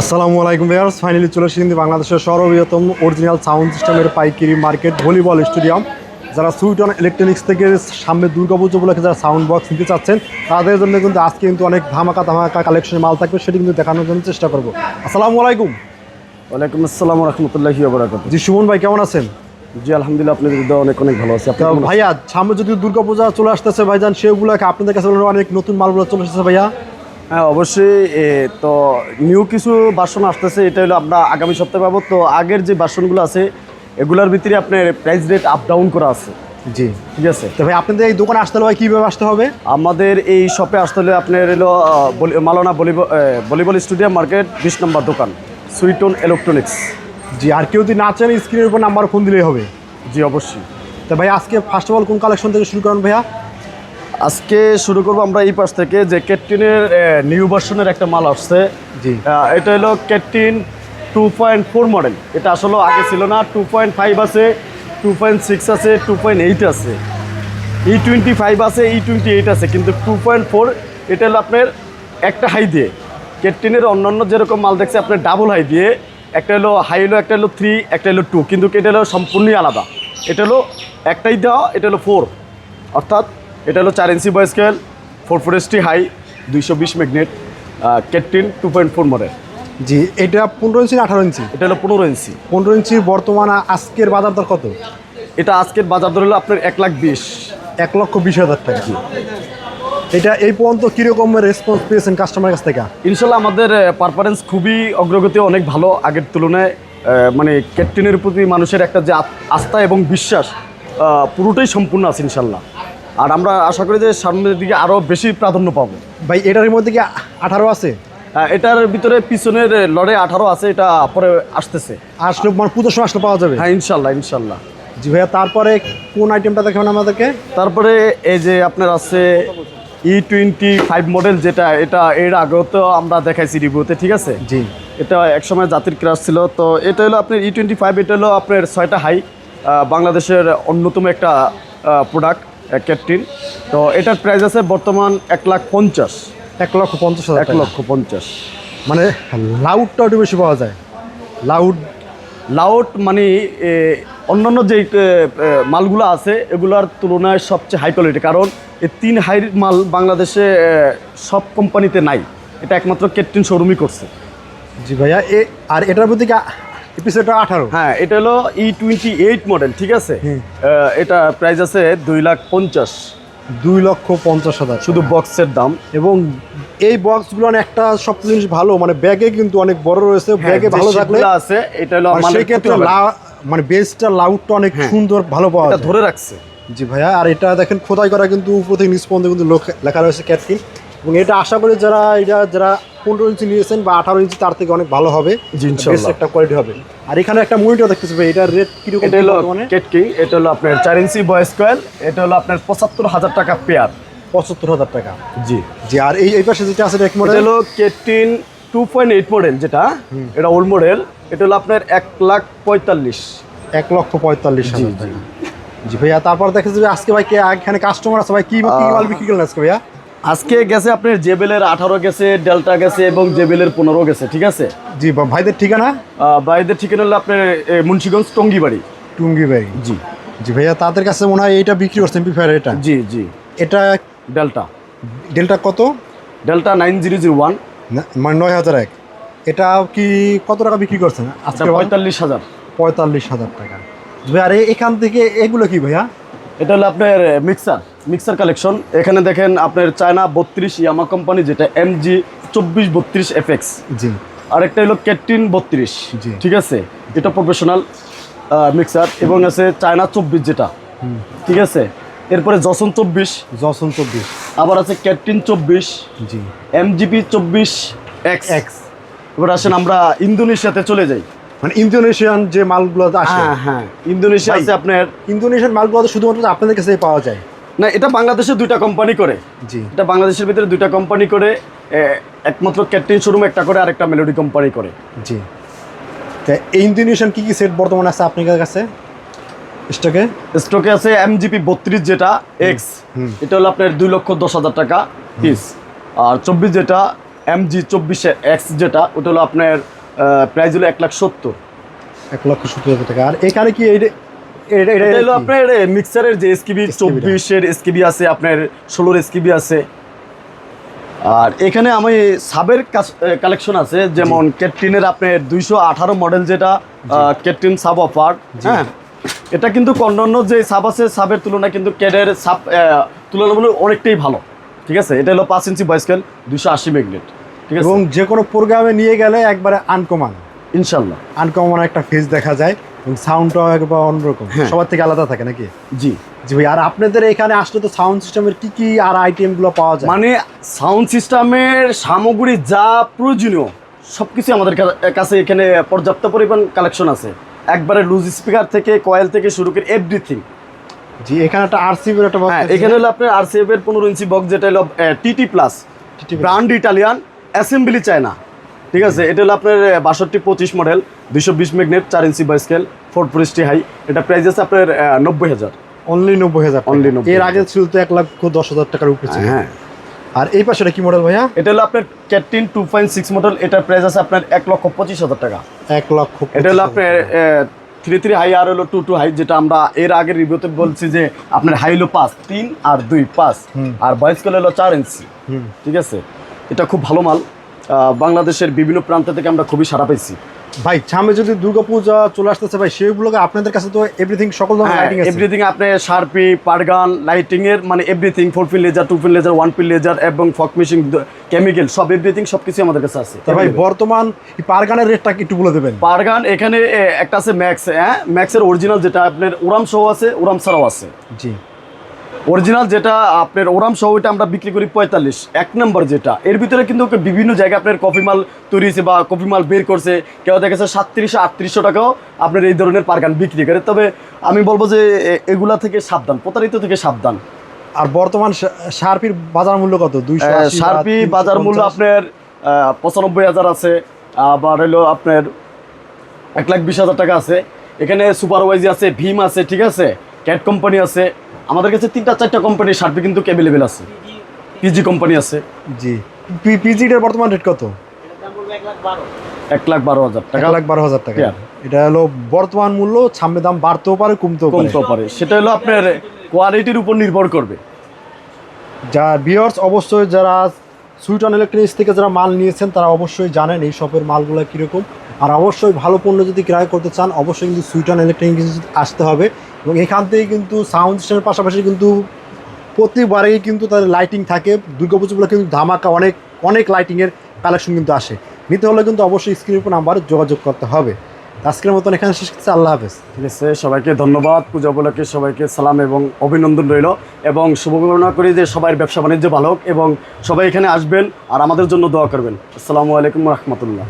আসসালামু আলাইকুম viewers finally চলে এসেছি কিন্তু বাংলাদেশের সর্ববৃহত্তম অরিজিনাল সাউন্ড সিস্টেমের পাইকারি মার্কেট ভলিবল স্টেডিয়াম যারা সুইটন ইলেকট্রনিক্স থেকে সামনে দুর্গাপুজো উপলক্ষে যারা সাউন্ড বক্স নিতে চাচ্ছেন তাদের জন্য কিন্তু আজকে কিন্তু অনেক ধামাকা ধামাকা কালেকশনের মাল থাকবে সেটি কিন্তু দেখানোর জন্য চেষ্টা করব। আসসালামু আলাইকুম। ওয়ালাইকুম আসসালাম রহমতুল্লাহি জি সুমন ভাই কেমন আছেন? জি আলহামদুলিল্লাহ আপনাদের হৃদয় অনেক অনেক ভালো আছে? ভাইয়া সামনে যদি দুর্গাপূজা চলে আসতেছে ভাইজান সেগুলোকে আপনাদের কাছে অনেক নতুন মালগুলো চলে আসতেছে ভাইয়া? হ্যাঁ অবশ্যই এ, তো নিউ কিছু বাসন আসতেছে এটা হলো আমরা আগামী সপ্তাহে পাবো। তো আগের যে বাসনগুলো আছে এগুলোর ভিতরে আপনার প্রাইস রেট আপ ডাউন করা আছে। জি। ঠিক আছে? তো ভাই আপনাদের এই দোকানে আসতে হলে ভাই কীভাবে আসতে হবে? আমাদের এই শপে আসতে হলে আপনার হলো বলি- মালানা ভলিবল ভলিবল স্টেডিয়াম মার্কেট বিশ নম্বর দোকান সুইটন ইলেকট্রনিক্স জি আর কেউ যদি না চান স্ক্রিনের উপর নাম্বার ফোন দিলেই হবে। জি অবশ্যই। তো ভাই আজকে ফার্স্ট অফ অল কোন কালেকশন থেকে শুরু করেন ভাইয়া? আজকে শুরু করব আমরা এই পাশ থেকে যে ক্যাটটিনের নিউ ভার্সনের একটা মাল আসছে। জি। এটা হলো ক্যাটটিন টু পয়েন্ট ফোর মডেল এটা আসলে আগে ছিল না টু পয়েন্ট ফাইভ আছে টু পয়েন্ট সিক্স আছে টু পয়েন্ট এইট আছে। ই টোয়েন্টি ফাইভ আছে ই টোয়েন্টি এইট আছে কিন্তু টু পয়েন্ট ফোর এটা হলো আপনার একটা হাই দিয়ে। ক্যাটটিনের অন্যান্য যেরকম মাল দেখছে আপনার ডাবল হাই দিয়ে। একটা হলো হাই হলো একটা হলো থ্রি একটা হলো টু কিন্তু এটা হলো সম্পূর্ণই আলাদা। এটা হলো একটাই দেওয়া এটা হলো ফোর অর্থাৎ এটা হলো চার ইঞ্চি বয় scale four four ST high দুইশো বিশ ম্যাগনেট ক্যাটটিন টু পয়েন্ট ফোর মডেল জি এটা পনেরো ইঞ্চি আঠারো ইঞ্চি? এটা হলো পনেরো ইঞ্চি। পনেরো ইঞ্চির বর্তমান আজকের বাজার দর কত? এটা আজকের বাজার দর হলো আপনার এক লাখ বিশ। এক লক্ষ বিশ হাজার টাকা। এটা এই পর্যন্ত কীরকম রেসপন্স পেয়েছেন কাস্টমার কাছ থেকে? ইনশাল্লাহ আমাদের পারফরমেন্স খুবই অগ্রগতি অনেক ভালো আগের তুলনায়। মানে ক্যাপ্টেনের প্রতি মানুষের একটা যে আস্থা এবং বিশ্বাস পুরোটাই সম্পূর্ণ আছে ইনশাল্লাহ। আর আমরা আশা করি যে সামনের দিকে আরও বেশি প্রাধান্য পাবো। ভাই এটার মধ্যে কি আঠারো আছে? এটার ভিতরে পিছনের লড়ে আঠারো আছে এটা পরে আসতেছে। আসলে মানে পুজোর সময় আসলে পাওয়া যাবে? হ্যাঁ ইনশাল্লাহ ইনশাল্লাহ। জি ভাইয়া তারপরে কোন আইটেমটা দেখাবেন আমাদেরকে? তারপরে এই যে আপনার আছে ই টোয়েন্টি ফাইভ মডেল যেটা এটা এর আগেও তো আমরা দেখাইছি রিভিউতে ঠিক আছে? জি। এটা একসময় জাতির ক্রাশ ছিল তো এটা হলো আপনার ই টোয়েন্টি ফাইভ এটা হলো আপনার ছয়টা হাই বাংলাদেশের অন্যতম একটা প্রোডাক্ট ক্যাটটিন তো এটার প্রাইস আছে বর্তমান এক লাখ পঞ্চাশ। এক লক্ষ পঞ্চাশ হাজার এক লক্ষ পঞ্চাশ। মানে লাউডটা একটু বেশি পাওয়া যায়। লাউড লাউড মানে অন্যান্য যে মালগুলো আছে এগুলোর তুলনায় সবচেয়ে হাই কোয়ালিটি কারণ এই তিন হাই মাল বাংলাদেশে সব কোম্পানিতে নাই। এটা একমাত্র ক্যাটটিন শোরুমই করছে। জি ভাইয়া এ আর এটার মধ্যে আঠারো। হ্যাঁ এটা হলো ই টোয়েন্টি এইট মডেল ঠিক আছে? এটা প্রাইস আছে দুই লাখ পঞ্চাশ। দুই লক্ষ পঞ্চাশ হাজার শুধু বক্সের দাম। এবং এই বক্সগুলো একটা সব জিনিস ভালো মানে ব্যাগে কিন্তু অনেক বড় রয়েছে ব্যাগে ভালো থাকলে আছে এটা হলো মানে বেসটা লাউডটা অনেক হ্যাঁ। সুন্দর ভালো পাওয়া ধরে রাখছে। জি ভাইয়া আর এটা দেখেন খোদাই করা কিন্তু উপর থেকে নিচ পর্যন্ত কিন্তু লেখা রয়েছে ক্যাটকিন এবং এটা আশা করি যারা এটা যারা পনেরো ইঞ্চি নিয়েছেন বা আঠারো ইঞ্চি তার থেকে অনেক ভালো হবে। একটা কোয়ালিটি হবে। আর এখানে একটা মনিটর দেখতেছি ভাই এটার রেট কীরকম এটা হলো কেটকি এটা হলো আপনার চার ইঞ্চি বয়েস কয়েল এটা হলো আপনার পঁচাত্তর হাজার টাকা পেয়ার পঁচাত্তর হাজার টাকা। জি। জি আর এই এই পাশে যেটা আছে এক এটা মডেল হলো কেটিন টু পয়েন্ট এইট মডেল যেটা এটা ওল্ড মডেল এটা হলো আপনার এক লাখ পঁয়তাল্লিশ। এক লক্ষ পঁয়তাল্লিশ হাজার। জি। টাকা জি ভাইয়া তারপর দেখে যে আজকে ভাই কে এখানে কাস্টমার আছে ভাই কি মাল বিক্রি করলেন আজকে ভাইয়া? আজকে গেছে আপনার জেবেলের আঠারো গেছে ডেল্টা গেছে এবং জেবেলের পনেরো গেছে ঠিক আছে? জি ভাইদের ঠিকানা? ভাইদের ঠিকানা হলো আপনার মুন্সিগঞ্জ টঙ্গিবাড়ি। টুঙ্গি ভাই জি। জি ভাইয়া তাদের কাছে মনে হয় এইটা বিক্রি করছেন প্রিফায়ার এটা। জি জি। এটা ডেল্টা। ডেলটা কত? Delta nine zero zero one. মানে নয় হাজার এক। এটা কি কত টাকা বিক্রি করছেন আজকে আচ্ছা, পঁয়তাল্লিশ হাজার। পঁয়তাল্লিশ হাজার টাকা। জি ভাই আর এখান থেকে এগুলো কি ভাইয়া? এটা হলো আপনার মিক্সার মিক্সার কালেকশন এখানে দেখেন আপনার চায়না বত্রিশ ইয়ামা কোম্পানি যেটা এম জি চব্বিশ বত্রিশ এফএক্স জি। আরেকটা হলো ক্যাটটিন বত্রিশ। জি। ঠিক আছে? এটা প্রফেশনাল মিক্সার এবং আছে চায়না চব্বিশ যেটা। ঠিক আছে? এরপরে জসন চব্বিশ। জসন চব্বিশ। আবার আছে ক্যাটটিন চব্বিশ। জি। এম এমজিপি চব্বিশ এক্স এক্স এবার আসেন আমরা ইন্দোনেশিয়াতে চলে যাই। মানে ইন্দোনেশিয়ান যে মালগুলো আসে হ্যাঁ হ্যাঁ। ইন্দোনেশিয়া। আছে আপনার ইন্দোনেশিয়ান মালগুলো তো শুধুমাত্র আপনাদের কাছে পাওয়া যায়। না এটা বাংলাদেশে দুইটা কোম্পানি করে। জি। এটা বাংলাদেশের ভিতরে দুইটা কোম্পানি করে একমাত্র ক্যাটরিন শোরুম একটা করে আরেকটা মেলোডি কোম্পানি করে। জি। তা এই ইন্দোনেশিয়ান কি কি সেট বর্তমানে আছে আপনাদের কাছে? স্টকে স্টকে আছে এমজিপি বত্রিশ যেটা এক্স। এটা হলো আপনার দুই লক্ষ দশ হাজার টাকা পিস আর চব্বিশ যেটা এম জি চব্বিশে এক্স যেটা ওটা হলো আপনার প্রাইস হলো এক লাখ সত্তর। এক লক্ষ সত্তর হাজার টাকা। আর এখানে কি এটা হলো? আপনার মিক্সারের যে এসকিবি। চব্বিশের এসকিবি আছে আপনার ষোলোর এসকিবি আছে। আর এখানে আমি সাবের কালেকশন আছে যেমন ক্যাটরিনের আপনার দুইশো আঠারো মডেল যেটা ক্যাটরিন সাব অফার হ্যাঁ? এটা কিন্তু অন্যান্য যে সাব আছে সাবের তুলনায় কিন্তু ক্যাডের সাব তুলনামূলক অনেকটাই ভালো। ঠিক আছে? এটা হলো পাঁচ ইঞ্চি বয়স্কেল দুইশো আশি ম্যাগনেট এবং যে কোনো প্রোগ্রামে নিয়ে গেলে একবারে আনকমান ইনশাল্লাহ। আনকমন একটা ফেস দেখা যায় এবং সাউন্ডটাও একবার অন্যরকম। হ্যাঁ। সবার থেকে আলাদা থাকে নাকি? জি। জি ভাই আর আপনাদের এখানে আসলে তো সাউন্ড সিস্টেমের কি কি আর আইটেমগুলো পাওয়া যায়? মানে সাউন্ড সিস্টেমের সামগ্রী যা প্রয়োজনীয় সব কিছু আমাদের কাছে এখানে পর্যাপ্ত পরিমাণ কালেকশন আছে। একবারে লুজ স্পিকার থেকে কয়েল থেকে শুরু করে এভরিথিং জি এখানে একটা আরসিবি একটা box হ্যাঁ এখানে হলো আপনার আর এর পনেরো ইঞ্চি বক্স যেটা হলো TT plus. Brand Italian assembly China ঠিক আছে? এটা হলো আপনার বাষট্টি পঁচিশ মডেল দুইশো বিশ ম্যাগনেট চার ইঞ্চি বাই স্কেল ফোর ফোরিস্টি হাই এটা প্রাইস আছে আপনার নব্বই হাজার। অনলি নব্বই হাজার 90,000 এর আগে ছিল তো এক লক্ষ দশ হাজার টাকার উপরে হ্যাঁ। আর এই পাশে কি মডেল ভাইয়া? এটা হলো আপনার ক্যাটিন টু পয়েন্ট সিক্স মডেল এটার প্রাইস আছে আপনার এক লক্ষ পঁচিশ হাজার টাকা। এক লক্ষ এটা হলো আপনার থ্রি থ্রি হাই আর হলো টু টু হাই যেটা আমরা এর আগের রিভিউতে বলছি যে আপনার হাই হলো পাঁচ তিন আর দুই পাঁচ। আর বয়স স্কেল হলো চার ইঞ্চি। ঠিক আছে? এটা খুব ভালো মাল। বাংলাদেশের বিভিন্ন প্রান্ত থেকে আমরা খুবই সারা পাইছি ভাই সামনে যদি দুর্গাপূজা চলে আসতেছে ভাই সেগুলোকে আপনাদের কাছে তো এভরিথিং সকল ধরনের লাইটিং আছে। এভরিথিং আপনি শার্পি পারগান লাইটিং এর মানে everything four pin laser two pin laser one pin laser এবং ফক মেশিন কেমিক্যাল সব এভরিথিং সব কিছু আমাদের কাছে আছে। ভাই বর্তমান পারগানের রেটটা একটু বলে দেবেন? পারগান এখানে একটা আছে ম্যাক্স হ্যাঁ? ম্যাক্সের অরিজিনাল যেটা আপনার ওরাম সহ আছে ওরাম ছাড়াও আছে। জি। অরিজিনাল যেটা আপনার ওরাম সহ ওইটা আমরা বিক্রি করি পঁয়তাল্লিশ। এক নম্বর যেটা। এর ভিতরে কিন্তু বিভিন্ন জায়গায় আপনার কফি মাল তৈরি হয়েছে বা কফি মাল বের করছে। কেউ দেখেছে সাতত্রিশশো আটত্রিশশো টাকাও আপনার এই ধরনের পারগান বিক্রি করে। তবে আমি বলব যে এগুলা থেকে সাবধান প্রতারিত থেকে সাবধান। আর বর্তমান শার্পির বাজার মূল্য কত? দুইশো শার্পি বাজার মূল্য আপনার পঁচানব্বই হাজার আছে। আবার হলো আপনার এক লাখ বিশ হাজার টাকা আছে। এখানে সুপারওয়াইজি আছে ভীম আছে ঠিক আছে? ক্যাট কোম্পানি আছে। আমাদের কাছে তিনটা চারটা কোম্পানির শার্পি কিন্তু অ্যাভেলেবেল আছে। পিজি কোম্পানি আছে। জি। পিজিটার বর্তমান রেট কত? এক লাখ বারো হাজার এক টাকা লাখ বারো হাজার টাকা। এটা হলো বর্তমান মূল্য সামনে দাম বাড়তেও পারে কমতেও কমতেও পারে। সেটা হলো আপনার কোয়ালিটির উপর নির্ভর করবে। যা বিয়ার্স অবশ্যই যারা সুইটন ইলেকট্রনিক্স থেকে যারা মাল নিয়েছেন তারা অবশ্যই জানেন এই শপের মালগুলো কীরকম। আর অবশ্যই ভালো পণ্য যদি ক্রয় করতে চান অবশ্যই কিন্তু সুইটন ইলেকট্রনিক্স আসতে হবে। এবং এখান থেকে কিন্তু সাউন্ড সিস্টেমের পাশাপাশি কিন্তু প্রতিবারেই কিন্তু তাদের লাইটিং থাকে। দুর্গাপুজোগুলো কিন্তু ধামাকা অনেক অনেক লাইটিংয়ের কালেকশন কিন্তু আসে। নিতে হলে কিন্তু অবশ্যই স্ক্রিনের উপর নাম্বার যোগাযোগ করতে হবে। আজকের মতন এখানে শেষ করছি। আল্লাহ হাফেজ। ঠিক আছে, সবাইকে ধন্যবাদ। পূজা উপলক্ষে সবাইকে সালাম এবং অভিনন্দন রইল। এবং শুভকামনা করি যে সবাই ব্যবসা বাণিজ্য ভালো হোক এবং সবাই এখানে আসবেন আর আমাদের জন্য দোয়া করবেন। আসসালামু আলাইকুম রহমতুল্লাহ।